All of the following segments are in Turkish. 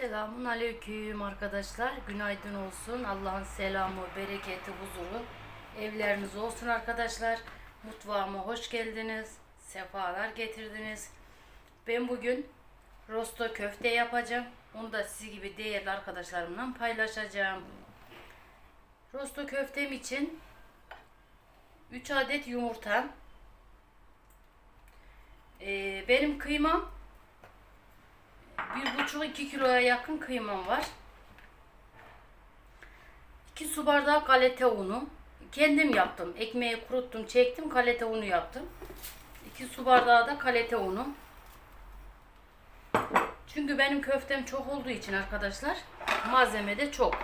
Selamun aleyküm arkadaşlar. Günaydın olsun. Allah'ın selamı, bereketi, huzuru evleriniz olsun arkadaşlar. Mutfağıma hoş geldiniz. Sefalar getirdiniz. Ben bugün rosto köfte yapacağım. Onu da sizi gibi değerli arkadaşlarımla paylaşacağım. Rosto köftem için 3 adet yumurta. Ee, benim kıymam bir buçuk iki kiloya yakın kıymam var. 2 su bardağı galeta unu. Kendim yaptım. Ekmeği kuruttum, çektim, galeta unu yaptım. 2 su bardağı da galeta unu. Çünkü benim köftem çok olduğu için arkadaşlar malzeme de çok.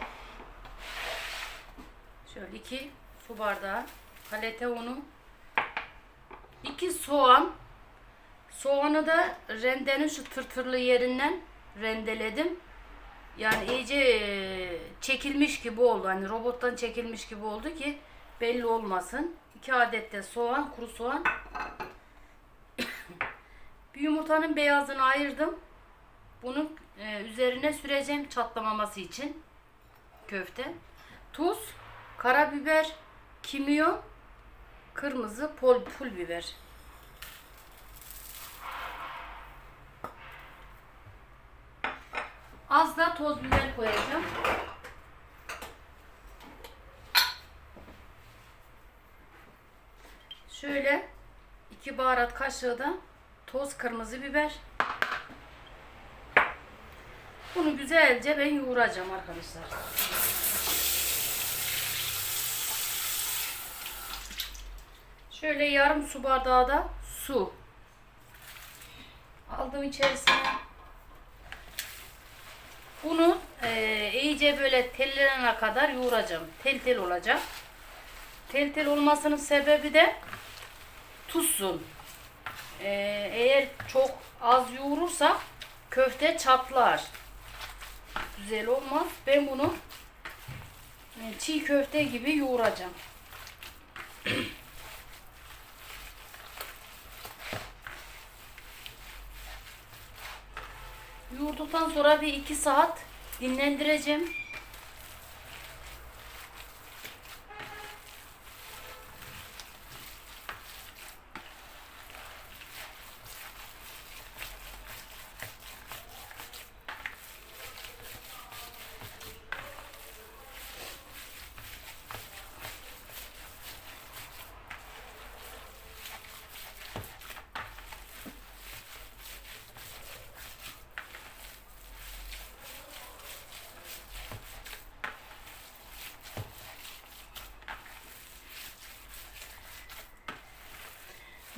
Şöyle 2 su bardağı galeta unu. 2 soğan, Soğanı da rendenin şu tırtırlı yerinden rendeledim. Yani iyice e, çekilmiş gibi oldu. Hani robottan çekilmiş gibi oldu ki belli olmasın. 2 adet de soğan, kuru soğan. bir yumurtanın beyazını ayırdım. Bunun e, üzerine süreceğim çatlamaması için köfte. Tuz, karabiber, kimyon, kırmızı pul, pul biber. Az da toz biber koyacağım. Şöyle iki baharat kaşığı da toz kırmızı biber. Bunu güzelce ben yoğuracağım arkadaşlar. Şöyle yarım su bardağı da su. Aldım içerisine. Bunu e, iyice böyle tellerine kadar yoğuracağım. Tel tel olacak. Tel tel olmasının sebebi de tuzsun. E, eğer çok az yoğurursak köfte çatlar. Güzel olmaz. Ben bunu e, çiğ köfte gibi yoğuracağım. Yoğurduktan sonra bir iki saat dinlendireceğim.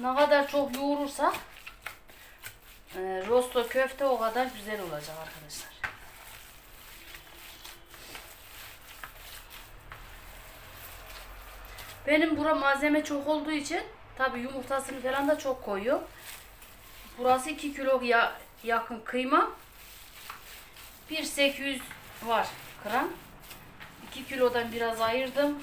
Ne kadar çok yoğurursak e, rosto köfte o kadar güzel olacak arkadaşlar. Benim bura malzeme çok olduğu için tabi yumurtasını falan da çok koyuyor. Burası 2 kilo ya, yakın kıyma. 1.800 var gram. 2 kilodan biraz ayırdım.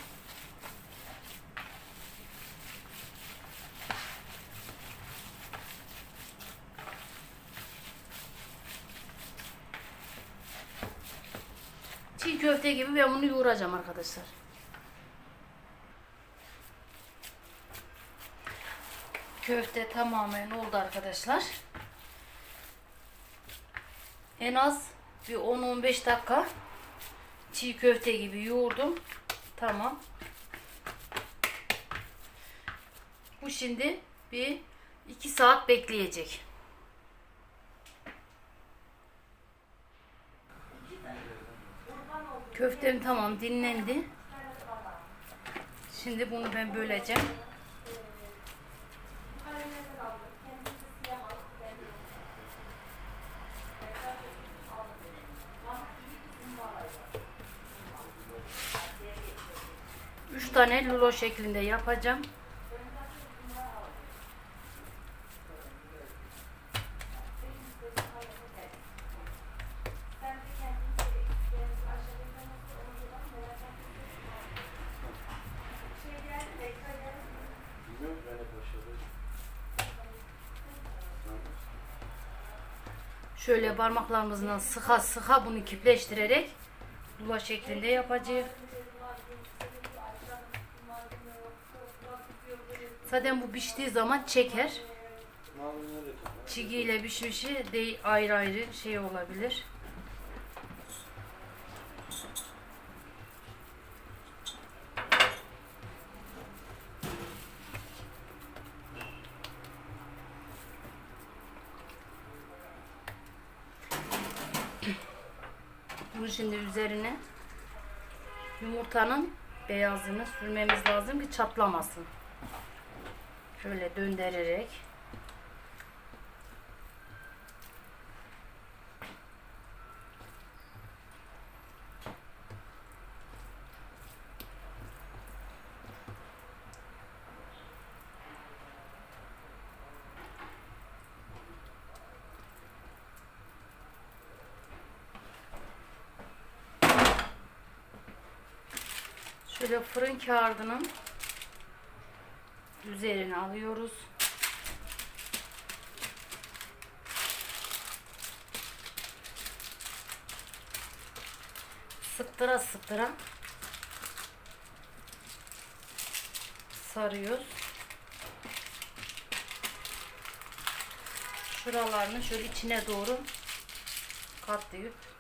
Çiğ köfte gibi ben bunu yoğuracağım arkadaşlar. Köfte tamamen oldu arkadaşlar. En az bir 10-15 dakika çiğ köfte gibi yoğurdum. Tamam. Bu şimdi bir 2 saat bekleyecek. Köftem tamam dinlendi. Şimdi bunu ben böleceğim. Üç tane lulo şeklinde yapacağım. Şöyle parmaklarımızla sıka sıka bunu kipleştirerek rulo şeklinde yapacağız. Zaten bu piştiği zaman çeker. Çiğ ile pişmişi de ayrı ayrı şey olabilir. Bunu şimdi üzerine yumurtanın beyazını sürmemiz lazım ki çatlamasın. Şöyle döndürerek Şöyle fırın kağıdının üzerine alıyoruz. Sıktıra sıktıra sarıyoruz. Şuralarını şöyle içine doğru katlayıp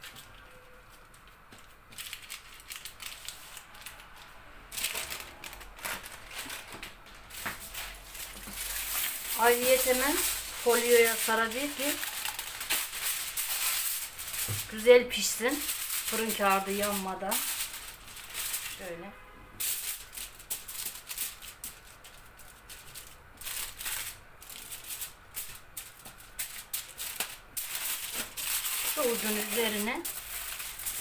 Ayrıyet hemen folyoya saracağız ki güzel pişsin. Fırın kağıdı yanmadan. Şöyle. Şu ucun üzerine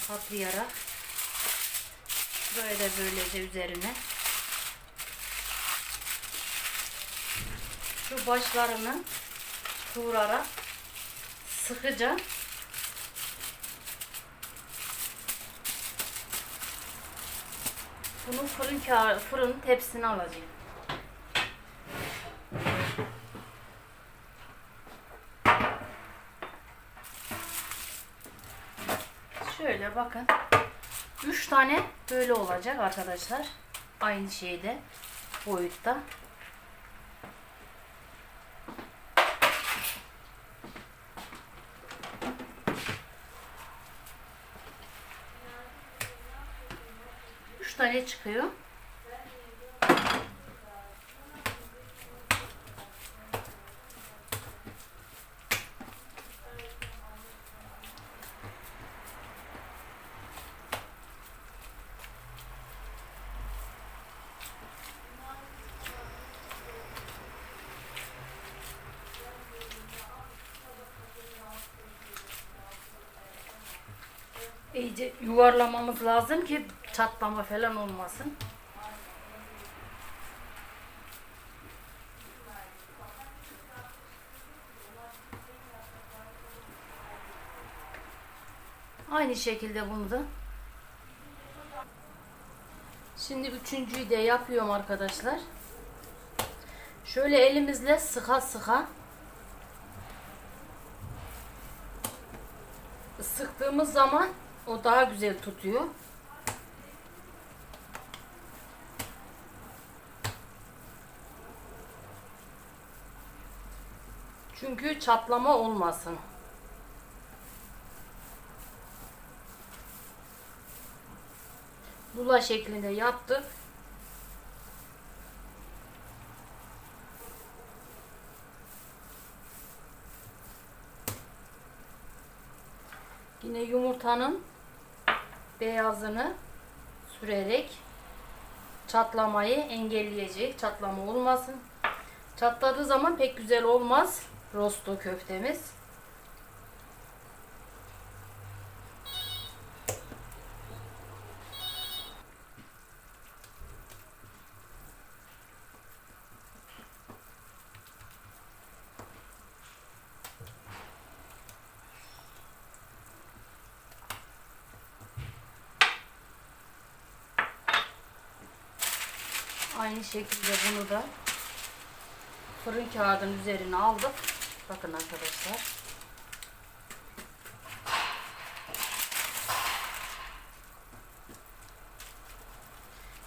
katlayarak böyle böylece üzerine şu başlarını kıvırarak sıkıca bunu fırın kağıdı, fırın tepsine alacağım. Şöyle bakın. 3 tane böyle olacak arkadaşlar. Aynı şeyde boyutta. Tane çıkıyor. İyice yuvarlamamız lazım ki çatlama falan olmasın. Aynı şekilde bunu da. Şimdi üçüncüyü de yapıyorum arkadaşlar. Şöyle elimizle sıka sıka sıktığımız zaman o daha güzel tutuyor. Çünkü çatlama olmasın. Lula şeklinde yaptık. Yine yumurtanın beyazını sürerek çatlamayı engelleyecek. Çatlama olmasın. Çatladığı zaman pek güzel olmaz rosto köftemiz. Aynı şekilde bunu da fırın kağıdının üzerine aldık. Bakın arkadaşlar.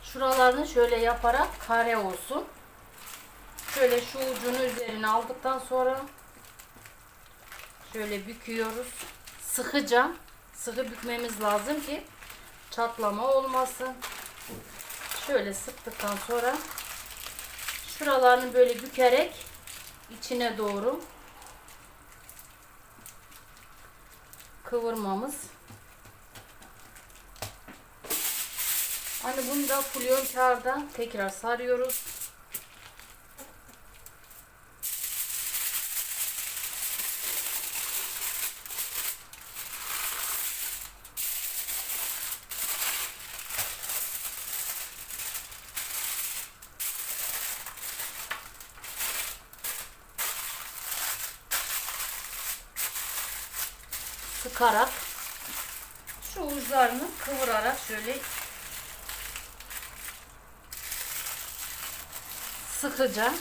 Şuralarını şöyle yaparak kare olsun. Şöyle şu ucunu üzerine aldıktan sonra şöyle büküyoruz. Sıkıca sıkı bükmemiz lazım ki çatlama olmasın. Şöyle sıktıktan sonra şuralarını böyle bükerek içine doğru kıvırmamız. Hani bunu da fulyon kağıda tekrar sarıyoruz. Sıkarak şu uçlarını kıvırarak şöyle sıkıca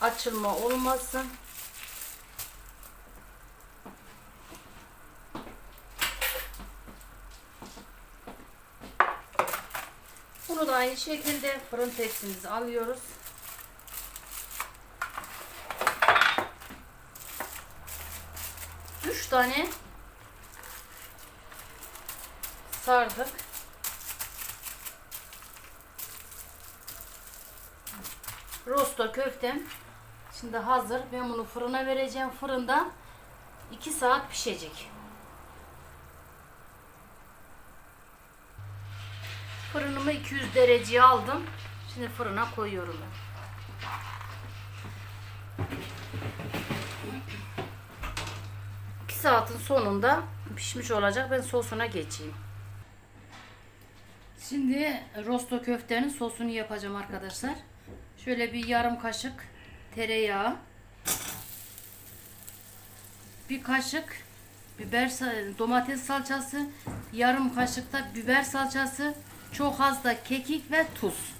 açılma olmasın. Bunu da aynı şekilde fırın tepsimize alıyoruz. Üç tane sardık. Rosto köftem şimdi hazır. Ben bunu fırına vereceğim. Fırında 2 saat pişecek. Fırınımı 200 dereceye aldım. Şimdi fırına koyuyorum ben. İki saatin sonunda pişmiş olacak. Ben sosuna geçeyim. Şimdi rosto köftenin sosunu yapacağım arkadaşlar. Şöyle bir yarım kaşık tereyağı. Bir kaşık biber domates salçası, yarım kaşık da biber salçası, çok az da kekik ve tuz.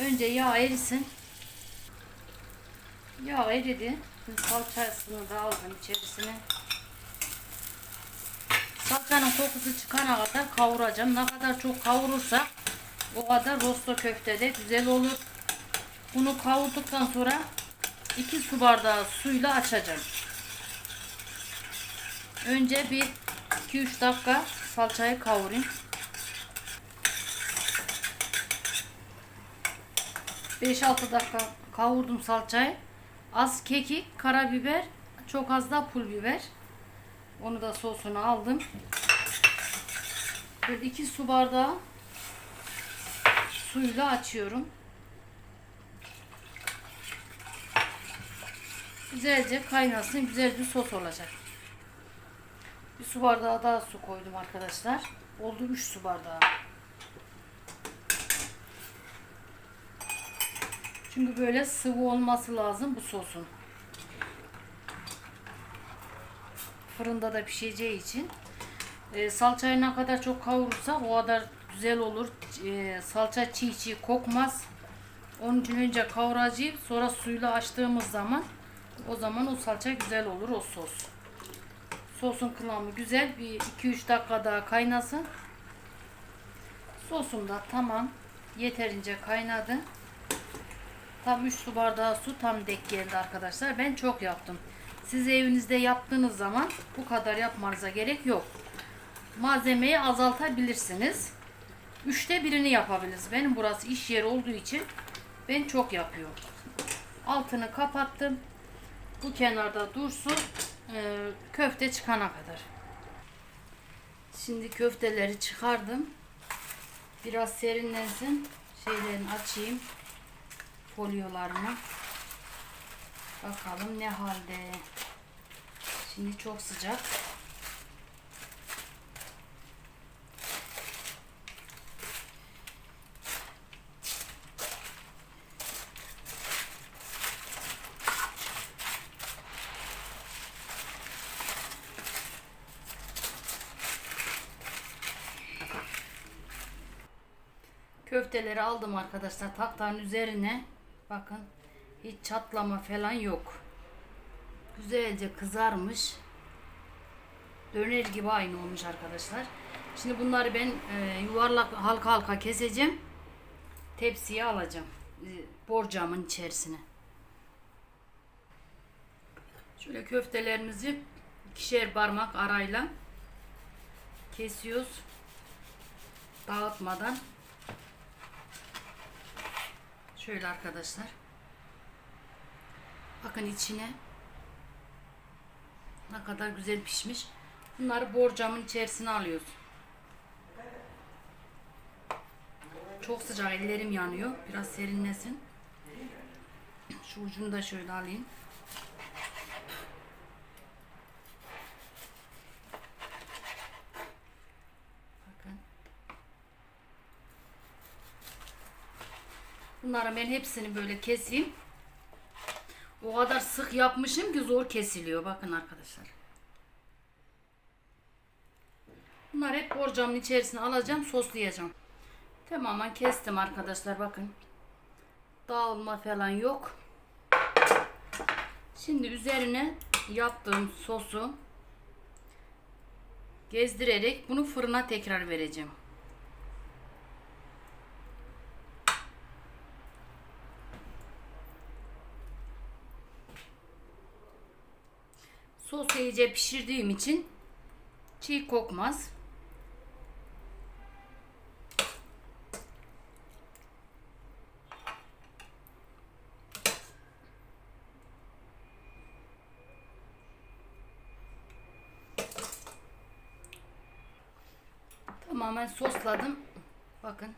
Önce yağ erisin. Yağ eridi. Salçasını da aldım içerisine. Salçanın kokusu çıkana kadar kavuracağım. Ne kadar çok kavurursak o kadar rosto köfte de güzel olur. Bunu kavurduktan sonra 2 su bardağı suyla açacağım. Önce bir 2-3 dakika salçayı kavurayım. 5-6 dakika kavurdum salçayı. Az kekik, karabiber, çok az da pul biber. Onu da sosunu aldım. Böyle 2 su bardağı suyla açıyorum. Güzelce kaynasın. Güzel bir sos olacak. Bir su bardağı daha su koydum arkadaşlar. Oldu 3 su bardağı. Çünkü böyle sıvı olması lazım bu sosun. Fırında da pişeceği için. E, salçayı ne kadar çok kavurursak o kadar güzel olur. E, salça çiğ çiğ kokmaz. Onun için önce kavuracağım sonra suyla açtığımız zaman o zaman o salça güzel olur o sos. Sosun kıvamı güzel. Bir 2-3 dakika daha kaynasın. Sosum da tamam. Yeterince kaynadı. Tam 3 su bardağı su tam dek geldi arkadaşlar. Ben çok yaptım. Siz evinizde yaptığınız zaman bu kadar yapmanıza gerek yok. Malzemeyi azaltabilirsiniz. Üçte birini yapabiliriz. Benim burası iş yeri olduğu için ben çok yapıyorum. Altını kapattım. Bu kenarda dursun. Ee, köfte çıkana kadar. Şimdi köfteleri çıkardım. Biraz serinlensin. Şeylerini açayım. Folyolarını. Bakalım ne halde. Şimdi çok sıcak. Köfteleri aldım arkadaşlar taktağın üzerine. Bakın hiç çatlama falan yok. Güzelce kızarmış. Döner gibi aynı olmuş arkadaşlar. Şimdi bunları ben e, yuvarlak halka halka keseceğim. Tepsiye alacağım. E, borcamın içerisine. Şöyle köftelerimizi ikişer parmak arayla kesiyoruz. Dağıtmadan. Şöyle arkadaşlar. Bakın içine ne kadar güzel pişmiş. Bunları borcamın içerisine alıyoruz. Çok sıcak ellerim yanıyor. Biraz serinlesin. Şu ucunu da şöyle alayım. Bakın. Bunları ben hepsini böyle keseyim. O kadar sık yapmışım ki zor kesiliyor. Bakın arkadaşlar. Bunları hep borcamın içerisine alacağım, soslayacağım. Tamamen kestim arkadaşlar bakın. Dağılma falan yok. Şimdi üzerine yaptığım sosu gezdirerek bunu fırına tekrar vereceğim. Sos iyice pişirdiğim için çiğ kokmaz. Tamamen sosladım. Bakın.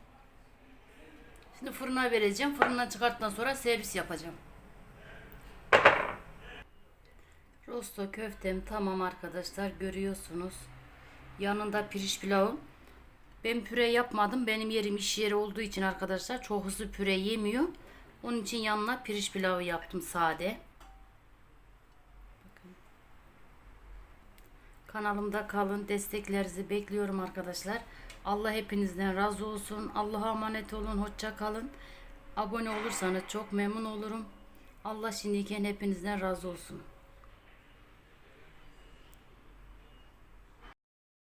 Şimdi fırına vereceğim. Fırından çıkarttıktan sonra servis yapacağım. Rosto köftem tamam arkadaşlar görüyorsunuz. Yanında pirinç pilavım. Ben püre yapmadım. Benim yerim iş yeri olduğu için arkadaşlar çok hızlı püre yemiyor. Onun için yanına pirinç pilavı yaptım sade. Kanalımda kalın. Desteklerinizi bekliyorum arkadaşlar. Allah hepinizden razı olsun. Allah'a emanet olun. Hoşça kalın. Abone olursanız çok memnun olurum. Allah şimdiyken hepinizden razı olsun.